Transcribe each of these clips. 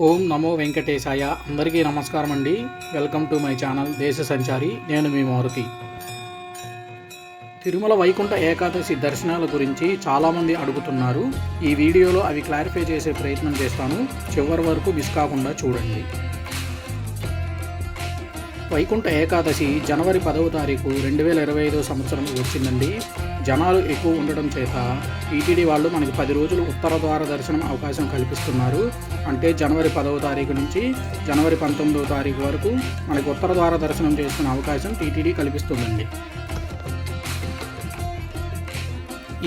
ఓం నమో వెంకటేశాయ. అందరికీ నమస్కారం అండి వెల్కమ్ టు మై ఛానల్ దేశ సంచారి. నేను మీ మారుతి. తిరుమల వైకుంఠ ఏకాదశి దర్శనాల గురించి చాలామంది అడుగుతున్నారు. ఈ వీడియోలో అవి క్లారిఫై చేసే ప్రయత్నం చేస్తాను. చివరి వరకు మిస్ కాకుండా చూడండి. వైకుంఠ ఏకాదశి జనవరి పదవ తారీఖు రెండు వేల ఇరవై ఐదో సంవత్సరం వచ్చిందండి. జనాలు ఎక్కువ ఉండడం చేత టీటీడీ వాళ్ళు మనకి పది రోజులు ఉత్తర ద్వార దర్శనం అవకాశం కల్పిస్తున్నారు. అంటే జనవరి పదవ తారీఖు నుంచి జనవరి పంతొమ్మిదవ తారీఖు వరకు మనకి ఉత్తర ద్వార దర్శనం చేసుకునే అవకాశం టీటీడీ కల్పిస్తుందండి.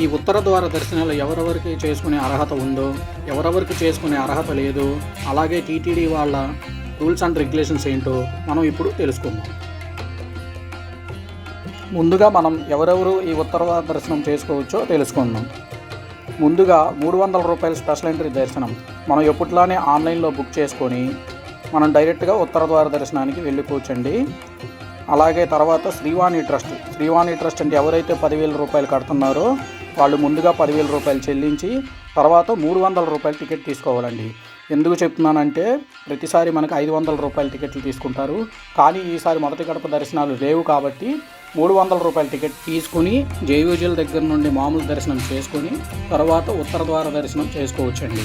ఈ ఉత్తర ద్వార దర్శనాలు ఎవరెవరికి చేసుకునే అర్హత ఉందో ఎవరెవరికి చేసుకునే అర్హత లేదు అలాగే టీటీడీ వాళ్ళ రూల్స్ అండ్ రెగ్యులేషన్స్ ఏంటో మనం ఇప్పుడు తెలుసుకుందాం. ముందుగా మనం ఎవరెవరు ఈ ఉత్తర దర్శనం చేసుకోవచ్చో తెలుసుకుందాం. ముందుగా మూడు వందల రూపాయల స్పెషల్ ఎంట్రీ దర్శనం. మనం ఎప్పట్లానే ఆన్లైన్లో బుక్ చేసుకొని మనం డైరెక్ట్గా ఉత్తర ద్వార దర్శనానికి వెళ్ళిపోవచ్చండి. అలాగే తర్వాత శ్రీవాణి ట్రస్ట్. శ్రీవాణి ట్రస్ట్ అంటే ఎవరైతే పదివేల రూపాయలు కడుతున్నారో వాళ్ళు ముందుగా పదివేల రూపాయలు చెల్లించి తర్వాత మూడు వందల రూపాయలు టికెట్ తీసుకోవాలండి. ఎందుకు చెప్తున్నానంటే ప్రతిసారి మనకు ఐదు వందల రూపాయల టికెట్లు తీసుకుంటారు. కానీ ఈసారి మొదటి గడప దర్శనాలు లేవు కాబట్టి మూడు వందల రూపాయల టికెట్ తీసుకుని జైవిజుల దగ్గర నుండి మామూలు దర్శనం చేసుకొని తర్వాత ఉత్తర ద్వార దర్శనం చేసుకోవచ్చండి.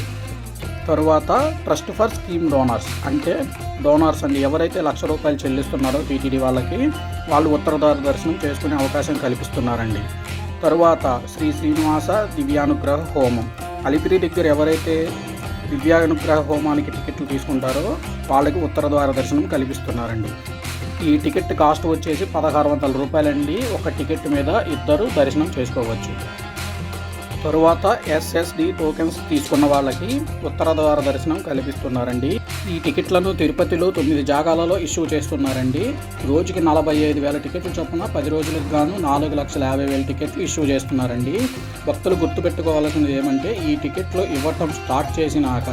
తరువాత ట్రస్ట్ ఫర్ స్కీమ్ డోనర్స్ అంటే డోనర్స్ అండి ఎవరైతే లక్ష రూపాయలు చెల్లిస్తున్నారో టీటీడీ వాళ్ళకి వాళ్ళు ఉత్తర ద్వార దర్శనం చేసుకునే అవకాశం కల్పిస్తున్నారండి. తరువాత శ్రీ శ్రీనివాస దివ్యానుగ్రహ హోమం. అలిపిరి దగ్గర ఎవరైతే దివ్యానుగ్రహ హోమానికి టికెట్లు తీసుకుంటారో వాళ్ళకి ఉత్తర ద్వార దర్శనం కల్పిస్తున్నారండి ఈ టికెట్ కాస్ట్ వచ్చేసి పదహారు వందల రూపాయలండి. ఒక టికెట్ మీద ఇద్దరు దర్శనం చేసుకోవచ్చు. తరువాత ఎస్ఎస్డి టోకెన్స్ తీసుకున్న వాళ్ళకి ఉత్తర ద్వార దర్శనం కల్పిస్తున్నారండి. ఈ టికెట్లను తిరుపతిలో తొమ్మిది జాగాలలో ఇష్యూ చేస్తున్నారండి. రోజుకి నలభై ఐదు వేల టికెట్లు చొప్పున పది రోజులకు గాను నాలుగు లక్షల యాభై వేల టికెట్లు ఇష్యూ చేస్తున్నారండి. భక్తులు గుర్తుపెట్టుకోవాల్సింది ఏమంటే ఈ టికెట్లు ఇవ్వటం స్టార్ట్ చేసినాక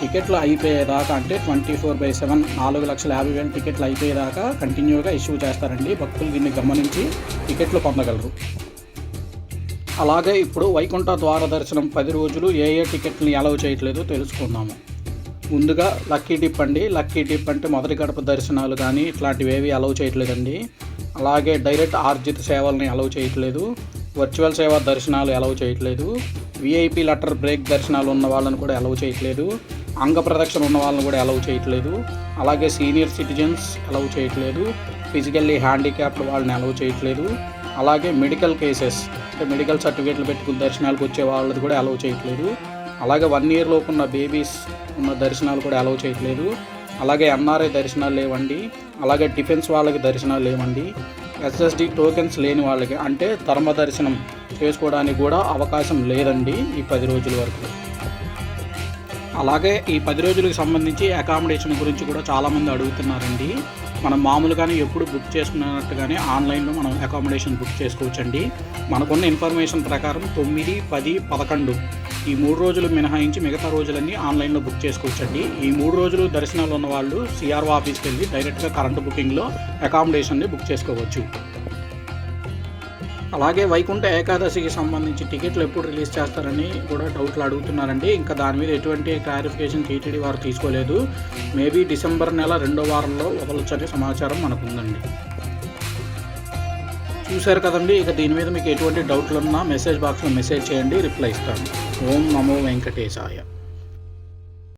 టికెట్లు అయిపోయేదాకా అంటే ట్వంటీ ఫోర్ బై సెవెన్ నాలుగు లక్షల యాభై వేల టికెట్లు అయిపోయేదాకా కంటిన్యూగా ఇష్యూ చేస్తారండి. భక్తులు దీన్ని గమనించి టికెట్లు పొందగలరు. అలాగే ఇప్పుడు వైకుంఠ ద్వార దర్శనం పది రోజులు ఏ ఏ టికెట్ని అలవ్ చేయట్లేదు తెలుసుకుందాము. ముందుగా లక్కీ టిప్ అండి. లక్కీ టిప్ అంటే మొదటి గడప దర్శనాలు కానీ ఇట్లాంటివి ఏవి అలవ్ చేయట్లేదండి. అలాగే డైరెక్ట్ ఆర్జిత సేవల్ని అలవ్ చేయట్లేదు. వర్చువల్ సేవ దర్శనాలు అలవ్ చేయట్లేదు. విఐపి లెటర్ బ్రేక్ దర్శనాలు ఉన్న వాళ్ళని కూడా అలవ్ చేయట్లేదు. అంగ ప్రదక్షిణ ఉన్న వాళ్ళని కూడా అలవ్ చేయట్లేదు. అలాగే సీనియర్ సిటిజన్స్ అలవ్ చేయట్లేదు. ఫిజికల్లీ హ్యాండిక్యాప్డ్ వాళ్ళని అలవ్ చేయట్లేదు. అలాగే మెడికల్ కేసెస్ అంటే మెడికల్ సర్టిఫికేట్లు పెట్టుకుని దర్శనాలకు వచ్చే వాళ్ళది కూడా అలౌ చేయట్లేదు. అలాగే వన్ ఇయర్ లోపు ఉన్న బేబీస్ ఉన్న దర్శనాలు కూడా అలౌ చేయట్లేదు. అలాగే ఎన్ఆర్ఐ దర్శనాలు లేవండి. అలాగే డిఫెన్స్ వాళ్ళకి దర్శనాలు లేవండి. ఎస్ఎస్డి టోకెన్స్ లేని వాళ్ళకి అంటే ధర్మ దర్శనం చేసుకోవడానికి కూడా అవకాశం లేదండి ఈ పది రోజుల వరకు. అలాగే ఈ పది రోజులకు సంబంధించి అకామిడేషన్ గురించి కూడా చాలామంది అడుగుతున్నారండి. మనం మామూలుగానే ఎప్పుడు బుక్ చేసుకున్నట్టుగానే ఆన్లైన్లో మనం అకామిడేషన్ బుక్ చేసుకోవచ్చండి. మనకున్న ఇన్ఫర్మేషన్ ప్రకారం తొమ్మిది పది పదకొండు ఈ మూడు రోజులు మినహాయించి మిగతా రోజులన్నీ ఆన్లైన్లో బుక్ చేసుకోవచ్చండి. ఈ మూడు రోజులు దర్శనాలు ఉన్న వాళ్ళు సిఆర్ఓ ఆఫీస్కి వెళ్ళి డైరెక్ట్గా కరెంట్ బుకింగ్లో అకామిడేషన్ని బుక్ చేసుకోవచ్చు. అలాగే వైకుంఠ ఏకాదశికి సంబంధించి టికెట్లు ఎప్పుడు రిలీజ్ చేస్తారని కూడా డౌట్లు అడుగుతున్నారండి. ఇంకా దాని మీద ఎటువంటి క్లారిఫికేషన్ టీటీడీ వారు తీసుకోలేదు. మేబీ డిసెంబర్ నెల రెండో వారంలో వదలొచ్చని సమాచారం మనకు ఉందండి చూశారు కదండి ఇక దీని మీద మీకు ఎటువంటి డౌట్లు ఉన్నా మెసేజ్ బాక్స్లో మెసేజ్ చేయండి రిప్లై ఇస్తాను. ఓం నమో వెంకటేశాయ.